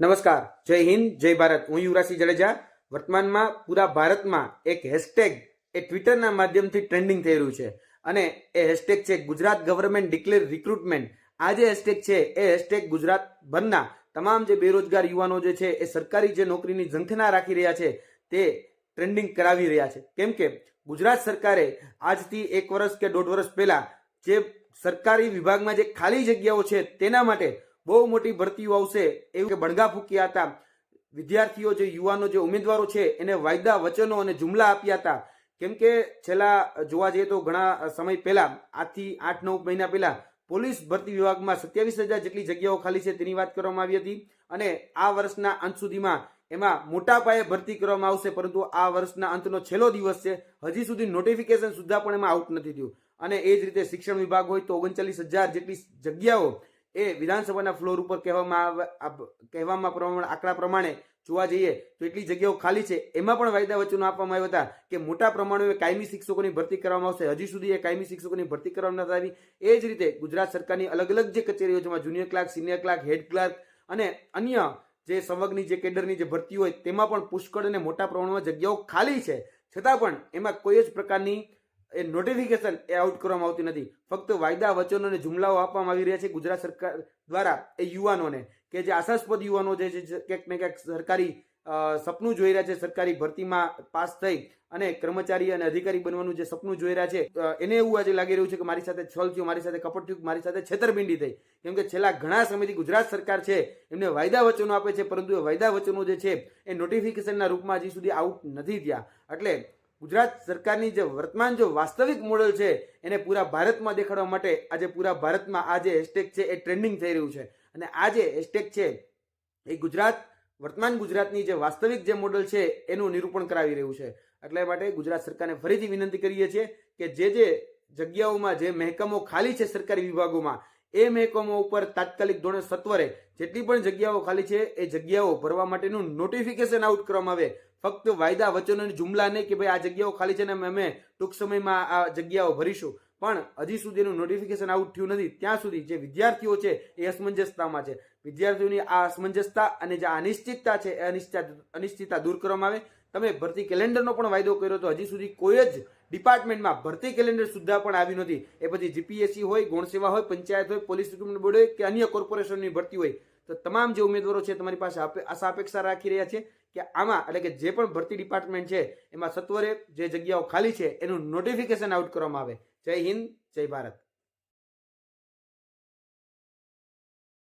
નમસ્કાર, જય હિન્દ, જય ભારત. હું યુવરાજસિંહ જાડેજા. વર્તમાનમાં પૂરા ભારતમાં એક હેશટેગ એ ટ્વિટરના માધ્યમથી ટ્રેન્ડિંગ થઈ રહ્યું છે. અને એ હેશટેગ છે ગુજરાત ગવર્મેન્ટ ડિક્લેર રિક્રુટમેન્ટ આ જે હેશટેગ છે, એ હેશટેગ ગુજરાત ભરના તમામ જે બેરોજગાર યુવાનો જે છે, એ સરકારી જે નોકરીની ઝંખના રાખી રહ્યા છે, તે ટ્રેન્ડિંગ કરાવી રહ્યા છે. કેમ કે ગુજરાત સરકારે આજથી એક વર્ષ કે દોઢ વર્ષ પહેલા જે સરકારી વિભાગમાં જે ખાલી જગ્યાઓ છે, તેના માટે બહુ મોટી ભરતીઓ આવશે એવું બણગા ફૂક્યા હતા. વિદ્યાર્થીઓ જે, યુવાનો જે, ઉમેદવારો છે, એને વાયદા, વચનો અને જુમલા આપ્યા હતા. કેમ કે છેલ્લા, જોવા જઈએ તો ઘણા સમય પહેલા, આજથી આઠ, નવ મહિના પહેલા, પોલીસ ભરતી વિભાગમાં સત્યાવીસ હજાર જેટલી જગ્યાઓ ખાલી છે તેની વાત કરવામાં આવી હતી. અને આ વર્ષના અંત સુધીમાં એમાં મોટા પાયે ભરતી કરવામાં આવશે, પરંતુ આ વર્ષના અંતનો છેલ્લો દિવસ છે. હજી સુધી નોટિફિકેશન સુધા પણ એમાં આઉટ નથી થયું. અને એ જ રીતે શિક્ષણ વિભાગ હોય તો ઓગણચાલીસ હજાર જેટલી જગ્યાઓ એ વિધાનસભાના ફ્લોર ઉપર કહેવામાં કહેવામાં પ્રમાણે, આંકડા પ્રમાણે જોવા જઈએ તો એટલી જગ્યાઓ ખાલી છે. એમાં પણ વાયદા વચનો આપવામાં આવ્યા હતા કે મોટા પ્રમાણે કાયમી શિક્ષકોની ભરતી કરવામાં આવશે. હજી સુધી એ કાયમી શિક્ષકોની ભરતી કરવામાં નથી આવી. એ જ રીતે ગુજરાત સરકારની અલગ અલગ જે કચેરીઓ જેમાં junior clerk senior clerk head clerk અને અન્ય જે સંવગની જે કેડરની જે ભરતી હોય, તેમાં પણ પુષ્કળ અને મોટા પ્રમાણમાં જગ્યાઓ ખાલી છે. છતાં પણ એમાં કોઈ જ પ્રકારની એ નોટિફિકેશન એ આઉટ કરવામાં આવતી નથી. ફક્ત વાયદા, વચનો અને જુમલાઓ આપવામાં આવી રહ્યા છે ગુજરાત સરકાર દ્વારા એ યુવાનોને કે જે આશાસ્પદ યુવાનો જે છે ક્યાંક ને ક્યાંક સરકારી સપનું જોઈ રહ્યા છે, સરકારી ભરતીમાં પાસ થઈ અને કર્મચારી અને અધિકારી બનવાનું જે સપનું જોઈ રહ્યા છે એને એવું આજે લાગી રહ્યું છે કે મારી સાથે છલ થયું, મારી સાથે કપટ થયું, મારી સાથે છેતરપિંડી થઈ. કેમ કે છેલ્લા ઘણા સમયથી ગુજરાત સરકાર છે, એમને વાયદા, વચનો આપે છે, પરંતુ એ વાયદા, વચનો જે છે એ નોટિફિકેશનના રૂપમાં હજી સુધી આઉટ નથી થયા. એટલે ગુજરાત સરકારની જે વર્તમાન જો વાસ્તવિક મોડલ છે, એને પૂરા ભારતમાં દેખાડવા માટે આજે પૂરા ભારતમાં આ જે હેશટેગ છે, એ ટ્રેન્ડિંગ થઈ રહ્યું છે. અને આ જે હેશટેગ છે, એ ગુજરાત, વર્તમાન ગુજરાતની જે વાસ્તવિક જે મોડલ છે, એનું નિરૂપણ કરાવી રહ્યું છે. એટલા માટે ગુજરાત સરકારને ફરીથી વિનંતી કરીએ છીએ કે જે જે જગ્યાઓમાં, જે મહેકમો ખાલી છે સરકારી વિભાગોમાં એ મહેકમો ઉપર તાત્કાલિક ધોરણે સત્વરે જેટલી પણ જગ્યાઓ ખાલી છે, એ જગ્યાઓ ભરવા માટેનું નોટિફિકેશન આઉટ કરવામાં આવે. ફક્ત વાયદા વચનોની જુમલા નહીં કે ભાઈ આ જગ્યાઓ ખાલી છે ને અમે- ટૂંક સમયમાં આ જગ્યાઓ ભરીશું. પણ હજી સુધી એનું નોટિફિકેશન આઉટ થયું નથી. ત્યાં સુધી જે વિદ્યાર્થીઓ છે, એ અસમંજસતામાં છે. વિદ્યાર્થીઓની આ અસમંજસતા અને જે અનિશ્ચિતતા છે, એ અનિશ્ચિત અનિશ્ચિતતા દૂર કરવામાં આવે. તમે ભરતી કેલેન્ડરનો પણ વાયદો કર્યો તો હજી સુધી કોઈ જ ડિપાર્ટમેન્ટમાં ભરતી કેલેન્ડર સુદ્ધા પણ આવ્યું નથી એ પછી જીપીએસસી હોય, ગૌણસેવા હોય, પંચાયત હોય, પોલીસ રિક્રુટમેન્ટ બોર્ડ હોય કે અન્ય કોર્પોરેશનની ભરતી હોય, તો તમામ જે ઉમેદવારો છે તમારી પાસે આશા અપેક્ષા રાખી રહ્યા છે કે આમાં, એટલે કે જે પણ ભરતી ડિપાર્ટમેન્ટ છે, એમાં સત્વરે જે જગ્યાઓ ખાલી છે, એનું નોટિફિકેશન આઉટ કરવામાં આવે. જય હિન્દ, જય ભારત.